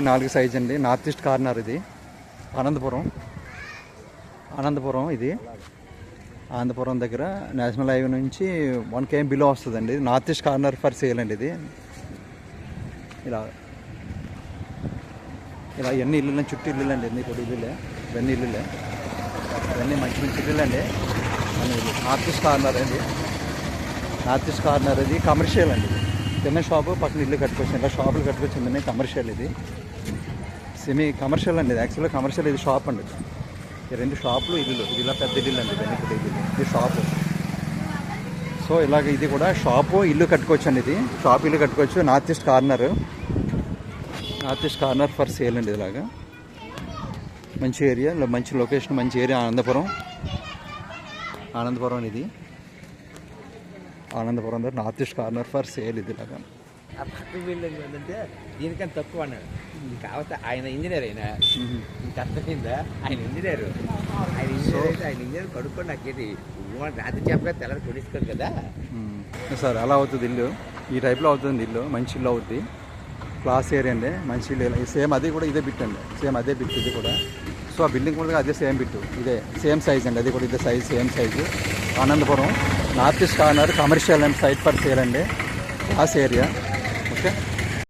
నాలుగు సైజ్ అండి. North east corner ఇది. అనంతపురం అనంతపురం ఇది. అనంతపురం దగ్గర నేషనల్ హైవే నుంచి వన్ కేఎం బిలో వస్తుందండి. North east corner for sale అండి ఇది. ఇలా. ఇలా ఎన్ని ఇల్లు చుట్టూ ఇల్లు అండి. ఎన్ని కూడా ఇల్లులే ఇవన్నీ ఇల్లులే. ఇవన్నీ మంచి మంచి ఇల్లు అండి. నార్త్ ఈస్ట్ కార్నర్ అండి. నార్త్ ఈస్ట్ కార్నర్ ఇది కమర్షియల్ అండి ఇది. చిన్న షాపు పక్కన ఇల్లు కట్టుకొచ్చింది ఇలా షాపులు కట్టుకొచ్చింది కమర్షియల్ ఇది. సెమీ కమర్షియల్ అండి ఇది. యాక్చువల్గా కమర్షియల్ ఇది షాప్ అండి ఈ రెండు షాపులు ఇల్లు. ఇది ఇలా పెద్ద ఇల్లు అండి. వెనకటి ఇల్లు. ఇది షాపు సో ఇలాగ ఇది కూడా షాపు ఇల్లు కట్టుకోవచ్చు అండి ఇది. షాప్ ఇల్లు కట్టుకోవచ్చు north east corner north east corner for sale అండి ఇలాగా. మంచి ఏరియా మంచి లొకేషన్ మంచి ఏరియా ఆనందపురం. ఆనందపురం ఇది. ఆనందపురం దగ్గర north east corner for sale ఇది ఇలాగా ఆ పక్క బిల్డింగ్ ఏంటంటే దీనికన్నా తక్కువ అన్నాడు. కాకపోతే ఆయన ఇంజనీర్ అయినా. ఇంక అర్థమైందా? ఆయన ఇంజనీర్. ఆయన ఇంజనీర్ అయితే ఆయన ఇంజనీర్ కడుక్కొని నాకేది రాత్రి చెప్పగా తెల్లారి కొనిసుకోరు కదా. సార్ అలా అవుతుంది ఇల్లు? ఈ టైప్లో అవుతుంది ఇల్లు మంచి ఇల్లు అవుద్ది. క్లాస్ ఏరియా అండి మంచి ఇల్లు. సేమ్ అది కూడా ఇదే బిట్ అండి. సేమ్ అదే బిట్ ఇది కూడా. సో ఆ బిల్డింగ్ కూడా అదే సేమ్ బిట్ ఇదే సేమ్ సైజ్ అండి. అది కూడా ఇదే size same size. Anandapuram north east corner commercial and site for sale అండి. Class area okay